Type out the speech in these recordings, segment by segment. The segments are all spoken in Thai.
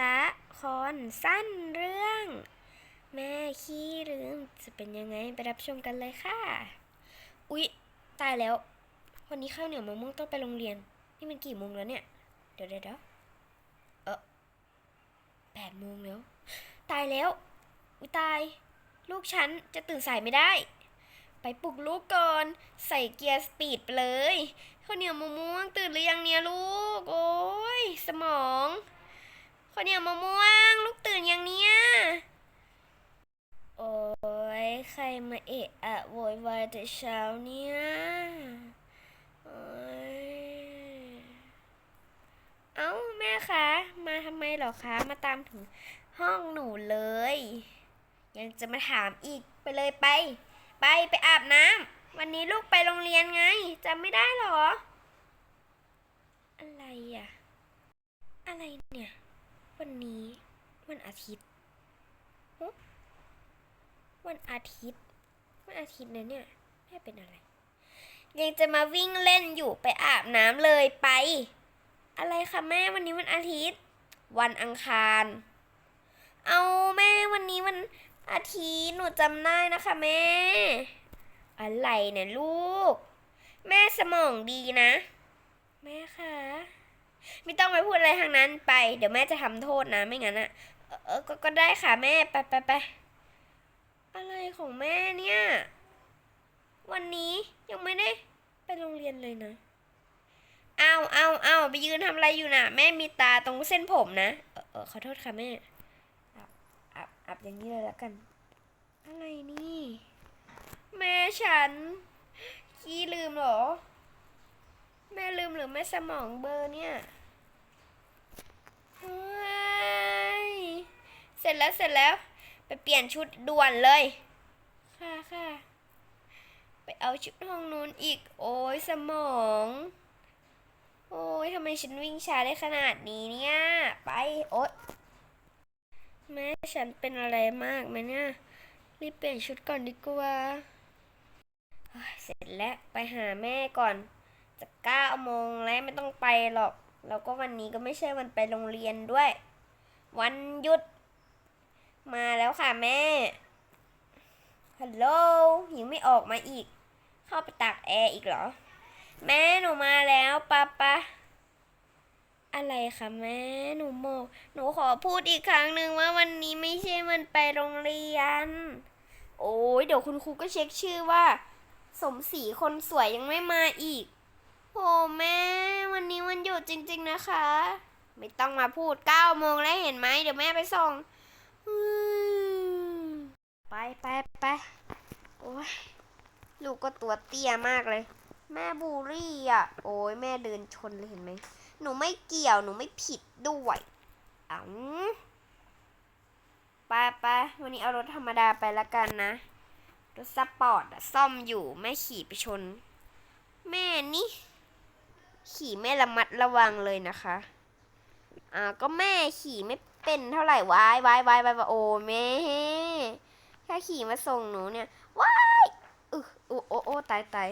ละครสั้นเรื่อง แม่ขี้ลืมจะเป็นยังไงไปรับชมกันเลยค่ะ อุ๊ย ตายแล้ว วันนี้ข้าวเหนียวมะม่วงต้องไปโรงเรียน นี่มันกี่โมงแล้วเนี่ย เดี๋ยวเดี๋ยวเออแปดโมงแล้ว ตายแล้ว อุ๊ย ตาย ลูกฉันจะตื่นสายไม่ได้ ไปปลุกลูกก่อน ใส่เกียร์สปีดไปเลยข้าวเหนียวมะม่วงตื่นหรือยังเนี่ยลูก โอ้ยสมอง ข้าวเนียวมะม่วง ลูกตื่นยังเนี่ยโอ้ยใครมาเอะอะโวยวายแต่เช้าเนี่ยโอ้ยเอ้าแม่คะมาทำไมหรอคะ มาตามถึงห้องหนูเลย ยังจะมาถามอีกไปเลยไป ไปไปอาบน้ำวันนี้ลูกไปโรงเรียนไงจำไม่ได้หรอ อะไรอะ อะไรเนี่ย วันนี้วันอาทิตย์วันอาทิตย์ วันอาทิตย์นะเนี่ยแม่เป็นอะไร ยังจะมาวิ่งเล่นอยู่ไปอาบน้ำเลยไป อะไรคะแม่วันนี้วันอาทิตย์ วันอังคาร เอาแม่วันนี้วันอาทิตย์หนูจำได้นะคะแม่ อะไรเนี่ยลูก แม่สมองดีนะ แม่ค่ะ ไม่ต้องไปพูดอะไรทางนั้นไป เดี๋ยวแม่จะทำโทษนะไม่งั้นอะเออก็ก็ได้ค่ะแม่ไปไปไปอะไรของแม่เนี่ย วันนี้ยังไม่ได้ไปโรงเรียนเลยนะเอาเอาเอาไปยืนทำอะไรอยู่น่ะ แม่มีตาตรงเส้นผมนะเออเออขอโทษค่ะแม่อับอับอับอย่างนี้เลยแล้วกัน อะไรนี่ แม่ฉันขี้ลืมเหรอ แม่ลืมหรือแม่สมองเบอร์เนี่ยเสร็จแล้วเสร็จแล้วไปเปลี่ยนชุดด่วนเลย ค่ะค่ะไปเอาชุดห้องนู้นอีก โอ้ยสมอง โอ้ยทำไมฉันวิ่งช้าได้ขนาดนี้เนี่ย ไป โอ๊ยแม่ฉันเป็นอะไรมากไหมเนี่ย รีบเปลี่ยนชุดก่อนดีกว่า เสร็จแล้วไปหาแม่ก่อน จะเก้าโมงแล้วไม่ต้องไปหรอก แล้วก็วันนี้ก็ไม่ใช่วันไปโรงเรียนด้วย วันหยุด มาแล้วค่ะแม่ฮัลโหลยังไม่ออกมาอีก เข้าไปตากแอร์อีกเหรอ แม่หนูมาแล้วปะปะอะไรคะแม่หนูโมกหนูขอพูดอีกครั้งหนึ่งว่าวันนี้ไม่ใช่วันไปโรงเรียน โอ้ยเดี๋ยวคุณครูก็เช็คชื่อว่า สมศรีคนสวยยังไม่มาอีก โอ้แม่ วันนี้วันหยุดจริง ๆนะคะ ไม่ต้องมาพูดเก้าโมงแล้วเห็นไหมเดี๋ยวแม่ไปส่งไปไปไปโอ้ยลูกก็ตัวเตี้ยมากเลย แม่บูลลี่อะ โอ้ยแม่เดินชนเลยเห็นไหมหนูไม่เกี่ยวหนูไม่ผิดด้วยอ๋อไปไปวันนี้เอารถธรรมดาไปละกันนะรถสปอร์ตอะซ่อมอยู่แม่ขี่ไปชน แม่นี่ ขี่ไม่ระมัดระวังเลยนะคะ อ่าก็แม่ขี่ไม่เป็นเท่าไหร่วายวายวายวายโอ้แม่แค่ขี่มาส่งหนูเนี่ยวายอึโอ้โอ้โอตายตาย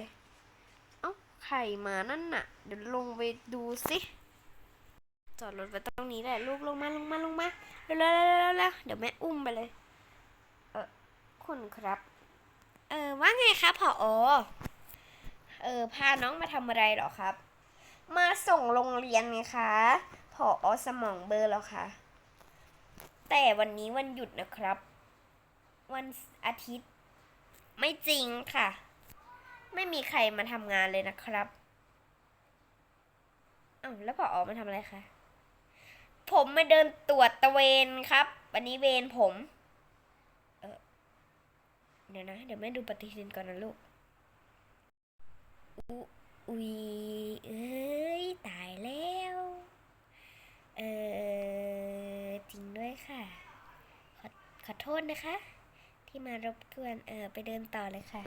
เอ้าใครมานั่นน่ะ เดี๋ยวลงไปดูสิจอดรถไว้ตรงนี้แหละลูกลงมาลงมาลงมาเร็วเร็วเร็วเดี๋ยวแม่อุ้มไปเลย เออคุณครับ เออว่าไงครับผอเออพาน้องมาทำอะไรหรอครับ มาส่งโรงเรียนไงคะผออสมองเบอร์แล้วค่ะ แต่วันนี้วันหยุดนะครับ วันอาทิตย์ ไม่จริงค่ะ ไม่มีใครมาทำงานเลยนะครับอ้าวแล้วผออ,อมาทำอะไรคะ ผมมาเดินตรวจตะเวนครับ วันนี้เวรผม เออเดี๋ยวนะ เดี๋ยวแม่ดูปฏิทินก่อนนะลูก อุอุ๊ยเอ้ย ตายแล้ว เออจริงด้วยค่ะ ขอขอโทษนะคะ ที่มารบกวน เออไปเดินต่อเลยค่ะ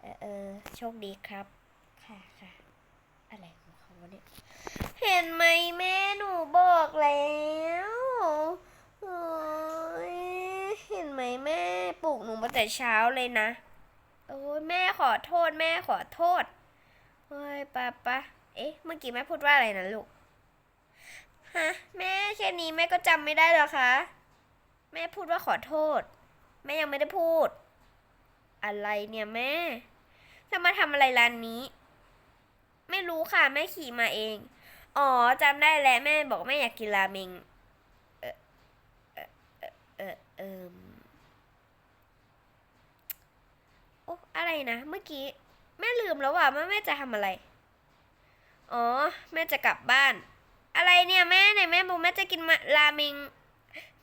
เออเออโชคดีครับ ค่ะค่ะ อะไรของเขาเนี่ย เห็นไหมแม่หนูบอกแล้วเห็นไหมแม่ปลุกหนูมาแต่เช้าเลยนะ โอ้ยแม่ขอโทษแม่ขอโทษ เฮ้ยปะปะเอ๊ะ เมื่อกี้แม่พูดว่าอะไรนะลูก ฮะ แม่แค่นี้แม่ก็จำไม่ได้หรอคะ แม่พูดว่าขอโทษ แม่ยังไม่ได้พูด อะไรเนี่ยแม่จะมาทำอะไรร้านนี้ ไม่รู้ค่ะ แม่ขี่มาเอง อ๋อจำได้แล้วแม่บอกแม่อยากกินราเมง เออเออเออเออโอ้อะไรนะ เมื่อกี้ แม่ลืมแล้วว่าแม่แม่จะทำอะไร อ๋อ แม่จะกลับบ้าน อะไรเนี่ยแม่ไหนแม่บอกแม่จะกินมาราเมง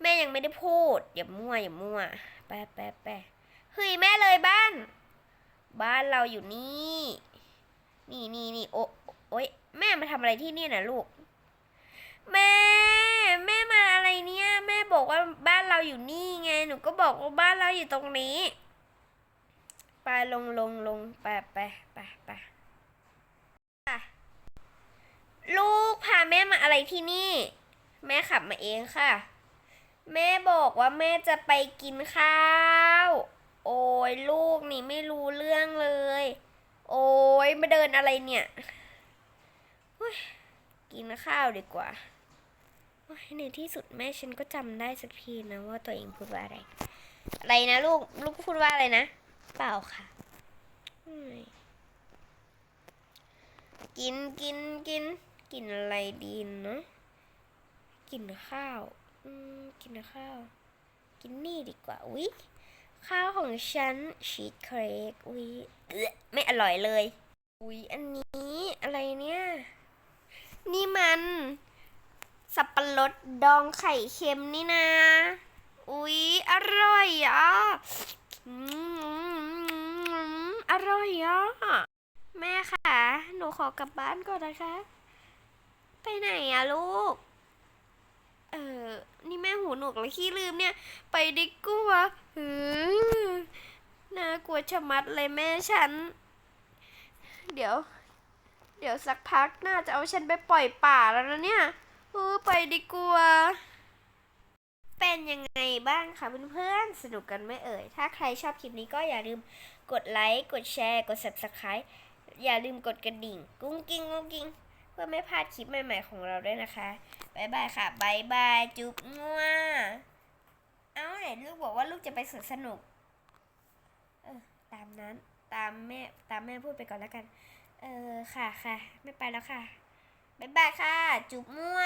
แม่ยังไม่ได้พูด อย่ามั่วอย่ามั่วไปไปไปเฮ้ยแม่เลยบ้าน บ้านเราอยู่นี่ นี่นี่นี่โอะโอ๊ยแม่มาทำอะไรที่นี่นะลูก แม่ แม่มาอะไรเนี่ย แม่บอกว่าบ้านเราอยู่นี่ไง หนูก็บอกว่าบ้านเราอยู่ตรงนี้ ไปลงลงลงไปไปไปไปลูกพาแม่มาอะไรที่นี่ แม่ขับมาเองค่ะ แม่บอกว่าแม่จะไปกินข้าว โอ้ยลูกนี่ไม่รู้เรื่องเลย โอ้ยมาเดินอะไรเนี่ยยกินข้าวดีกว่าในที่สุดแม่ฉันก็จำได้สักทีนะว่าตัวเองพูดว่าอะไร อะไรนะลูก ลูกพูดว่าอะไรนะ เปล่าค่ะ กินกินกิน กินอะไรดีนะกินข้าว อืม กินข้าว กินนี่ดีกว่า อุ๊ย ข้าวของฉันชีสเครกอุ๊ยเอ๊ะไม่อร่อยเลย อุ๊ย อันนี้อะไรเนี่ย นี่มัน สับปะรดดองไข่เค็มนี่นะ อุ๊ย อร่อยอะ อืมอร่อยอะแม่ค่ะหนูขอกลับบ้านก่อนนะคะ ไปไหนอะลูก เออ นี่แม่หูหนวกแล้วขี้ลืมเนี่ย ไปดีกว่าเออน่ากลัวชะมัดเลยแม่ฉัน เดี๋ยว เดี๋ยวสักพักน่าจะเอาฉันไปปล่อยป่าแล้วนะเนี่ยเออไปดีกว่า เป็นยังไงบ้างคะเพื่อนๆ สนุกกันไหมเอ่ย ถ้าใครชอบคลิปนี้ก็อย่าลืมกดไลค์ กดแชร์ กด subscribe อย่าลืมกดกระดิ่ง กุ้งกิ้งกุ้งกิ้งเพื่อไม่พลาดคลิปใหม่ๆของเราด้วยนะคะบายบายค่ะบายบายจุ๊บงัวเอ้าไหนลูกบอกว่าลูกจะไปสวนสนุก เออตามนั้น ตามแม่ ตามแม่พูดไปก่อนแล้วกัน เออค่ะค่ะ ไม่ไปแล้วค่ะบายบายค่ะ จุ๊บมั่ว